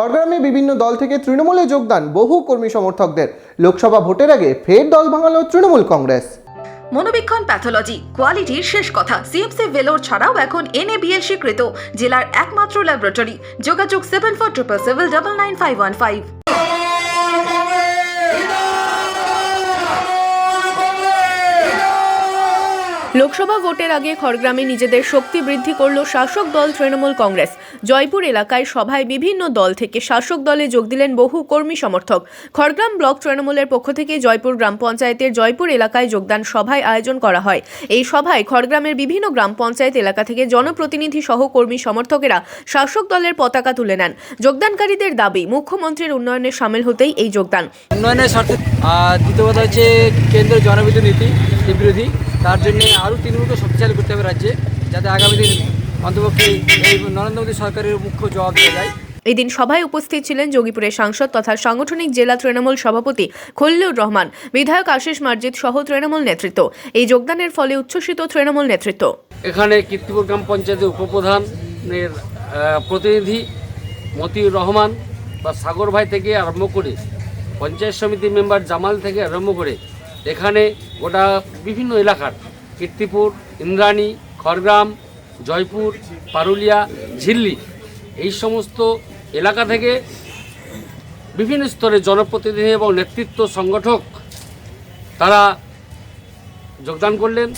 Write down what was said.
খড়গ্রামে বিভিন্ন দল থেকে তৃণমূলে যোগদান বহু কর্মী সমর্থকদের। লোকসভা ভোটের আগে ফের দল ভাঙালো তৃণমূল কংগ্রেস। মনোবীক্ষণ প্যাথোলজি, কোয়ালিটির শেষ কথা। সিএমসি ভেলোর ছাড়াও এখন এনএবিএল স্বীকৃত জেলার একমাত্র ল্যাবরেটরি যোগাযোগ seven four triple seven double nine five one five Lok Sabha ভোটের আগে খড়গ্রামে নিজেদের শক্তি বৃদ্ধি করল শাসক দল তৃণমূল কংগ্রেস। জয়পুর এলাকায় সভায় বিভিন্ন দল থেকে শাসক দলে যোগ দিলেন বহু কর্মী সমর্থক। খড়গ্রাম ব্লক তৃণমূলের পক্ষ থেকে জয়পুর গ্রাম পঞ্চায়েতের জয়পুর এলাকায় যোগদান সভায় আয়োজন করা হয়। এই সভায় খড়গ্রামের বিভিন্ন গ্রাম পঞ্চায়েত এলাকা থেকে জনপ্রতিনিধি সহ কর্মী সমর্থকেরা শাসক দলের পতাকা তুলে নেন। যোগদানকারীদের দাবি, মুখ্যমন্ত্রীর উন্নয়নে সামিল হতেই এই যোগদান। উন্নয়নের দ্বিতীয় কথা হচ্ছে কেন্দ্রের জনবিদ্যুৎ নীতি, বিরোধী। তার জন্য আরও তৃণমূলকে শক্তিশালী করতে হবে রাজ্যে যাতে আগামী দিন অন্তপক্ষে এই নরেন্দ্র মোদী সরকারের মুখ্য জবাব দেওয়া যায়। এদিন সভায় উপস্থিত ছিলেন যোগীপুরের সাংসদ তথা সাংগঠনিক জেলা তৃণমূল সভাপতি খল্লুর রহমান বিধায়ক আশিস মার্জিত সহ তৃণমূল নেতৃত্ব। এই যোগদানের ফলে উচ্ছ্বসিত তৃণমূল নেতৃত্ব। এখানে কীর্তিপুর গ্রাম পঞ্চায়েতের উপপ্রধানের প্রতিনিধি মতিউর রহমান বা সাগর ভাই থেকে আরম্ভ করে পঞ্চায়েত সমিতির মেম্বার জামাল থেকে আরম্ভ করে এখানে গোটা বিভিন্ন এলাকার কীর্তিপুর, ইন্দ্রাণী, খড়গ্রাম, জয়পুর, পারুলিয়া, ঝিল্লি এই সমস্ত এলাকা থেকে বিভিন্ন স্তরে জনপ্রতিনিধি এবং নেতৃত্ব সংগঠক তারা যোগদান করলেন।